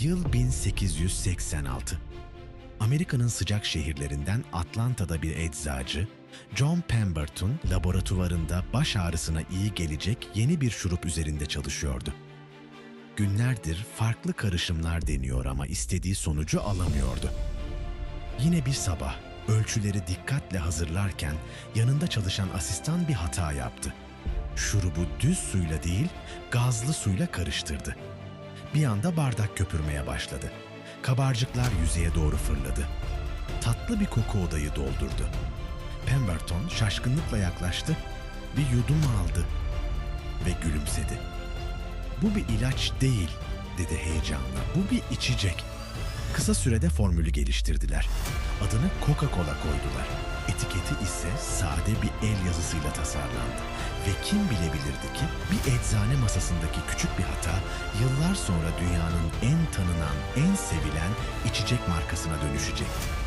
Yıl 1886. Amerika'nın sıcak şehirlerinden Atlanta'da bir eczacı, John Pemberton laboratuvarında baş ağrısına iyi gelecek yeni bir şurup üzerinde çalışıyordu. Günlerdir farklı karışımlar deniyor ama istediği sonucu alamıyordu. Yine bir sabah ölçüleri dikkatle hazırlarken yanında çalışan asistan bir hata yaptı. Şurubu düz suyla değil, gazlı suyla karıştırdı. Bir anda bardak köpürmeye başladı. Kabarcıklar yüzeye doğru fırladı. Tatlı bir koku odayı doldurdu. Pemberton şaşkınlıkla yaklaştı, bir yudum aldı ve gülümsedi. Bu bir ilaç değil, dedi heyecanla. Bu bir içecek. Kısa sürede formülü geliştirdiler. Adını Coca-Cola koydular. Etiketi ise sade bir el yazısıyla tasarlandı. Ve kim bilebilirdi ki bir eczane masasındaki küçük bir hata yıllar sonra dünyanın en tanınan, en sevilen içecek markasına dönüşecekti.